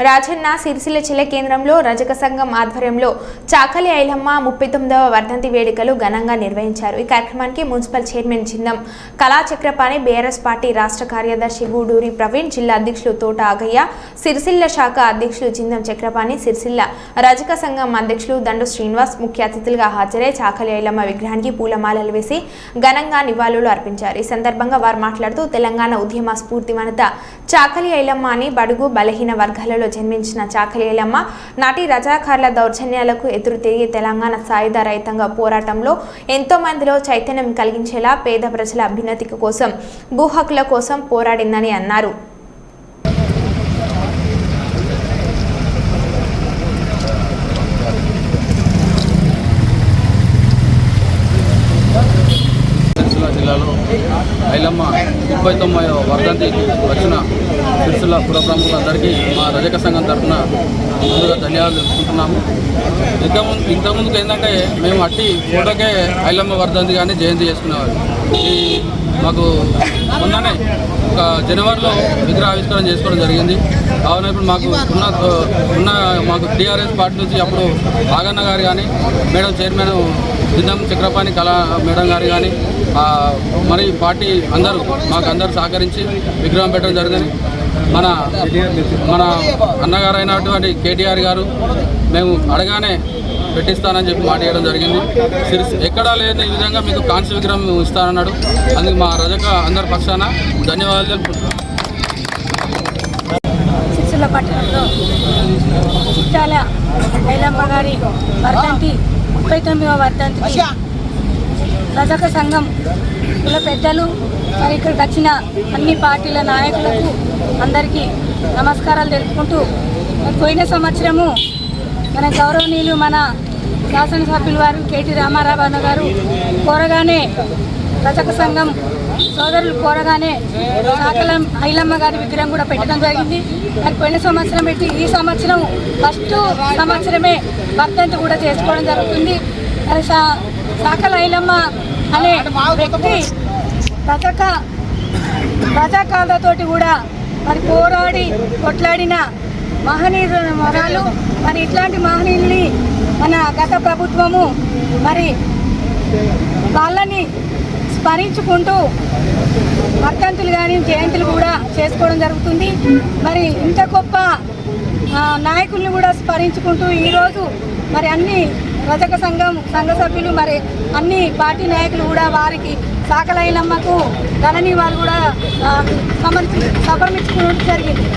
రాజన్న సిరిసిల్ల జిల్లా కేంద్రంలో రజక సంఘం ఆధ్వర్యంలో చాకలి ఐలమ్మ ముప్పై తొమ్మిదవ వర్ధంతి వేడుకలు ఘనంగా నిర్వహించారు. ఈ కార్యక్రమానికి municipal chairman Chindam Kalachakrapani BRS party రాష్ట్ర కార్యదర్శి గూడూరి ప్రవీణ్ జిల్లా అధ్యక్షులు తోట ఆగయ్య సిరిసిల్ల శాఖ అధ్యక్షులు చిందం చక్రపాణి సిరిసిల్ల రజక సంఘం అధ్యక్షులు దండు శ్రీనివాస్ ముఖ్య అతిథులుగా హాజరై చాకలి ఐలమ్మ విగ్రహానికి పూలమాలలు వేసి ఘనంగా నివాళులు అర్పించారు. ఈ సందర్భంగా వారు మాట్లాడుతూ తెలంగాణ ఉద్యమ స్ఫూర్తి వనత చాకలి ఐలమ్మ అని బడుగు బలహీన వర్గాలలో జన్మించిన చాకలేలమ్మ నాటి రజాకార్ల దౌర్జన్యాలకు ఎదురు తిరిగి తెలంగాణ సాయుధ రైతంగా పోరాటంలో ఎంతో మందిలో చైతన్యం కలిగించేలా పేద ప్రజల అభ్యున్నతి కోసం భూహక్కుల కోసం పోరాడిందని అన్నారు సిరిసిల్ల జిల్లాలో ఐలమ్మ ముప్పై తొంభై వర్ధంతికి వచ్చిన సిరిసిల్ల పుర ప్రముఖులందరికీ మా రజక సంఘం తరఫున ముందుగా ధన్యవాదాలు తెలుసుకుంటున్నాము ఇంతకుముందు ఇంతకుముందుకు ఏంటంటే మేము అట్టి ఫోటోకే ఐలమ్మ వర్ధంతి కానీ జయంతి చేసుకునేవారు ఈ మాకు మొన్ననే ఒక జనవరిలో విగ్రహ ఆవిష్కరణ చేసుకోవడం జరిగింది. కావున ఇప్పుడు మాకు ఉన్న ఉన్న మాకు టీఆర్ఎస్ పార్టీ నుంచి అప్పుడు ఆగన్న గారు కానీ మేడం చైర్మన్ జిందం చక్రపాణి కళా మేడం గారు కానీ మరి పార్టీ అందరూ మాకు అందరూ సహకరించి విగ్రహం పెట్టడం జరిగింది. మన మన అన్నగారు అయినటువంటి కేటీఆర్ గారు మేము అడగానే పెట్టిస్తానని చెప్పి మాట ఇవ్వడం జరిగింది. సిరిస్ ఎక్కడా లేని విధంగా మీకు కాంస్య విగ్రహం ఇస్తానన్నాడు. అందుకు మా రజక అందరి పక్షాన ధన్యవాదాలు తెలుపుకుంటున్నాం. పట్టణంలో చిట్టాల ఐలమ్మ గారి వర్ధంతి ముప్పై తొమ్మిదవ వర్ధంతికి రజక సంఘం కుల పెద్దలు మరి ఇక్కడికి వచ్చిన అన్ని పార్టీల నాయకులకు అందరికీ నమస్కారాలు తెలుపుకుంటూ పోయిన సంవత్సరము మన గౌరవనీయులు మన శాసనసభ్యులు వారు కేటీ రామారావు గారు కోరగానే రచక సంఘం సోదరులు కోరగానే సాకలం ఐలమ్మ గారి విగ్రహం కూడా పెట్టడం జరిగింది. మరి పోయిన సంవత్సరం పెట్టి ఈ సంవత్సరం ఫస్ట్ సంవత్సరమే భక్తంత కూడా చేసుకోవడం జరుగుతుంది. మరి సా సాకల ఐలమ్మ అనే వ్యక్తి రచక రచకాలతోటి కూడా మరి పోరాడి కొట్లాడిన మహనీయుల మరాలు మరి ఇట్లాంటి మహనీయుల్ని మన గత ప్రభుత్వము మరి వాళ్ళని స్మరించుకుంటూ వర్ధంతులు కానీ జయంతులు కూడా చేసుకోవడం జరుగుతుంది. మరి ఇంత గొప్ప నాయకుల్ని కూడా స్మరించుకుంటూ ఈరోజు మరి అన్ని రజక సంఘం సంఘ సభ్యులు మరి అన్ని పార్టీ నాయకులు కూడా వారికి సాకలైనమ్మకు ధనని వారు కూడా సమర్పి సమర్పించుకోవడం జరిగింది.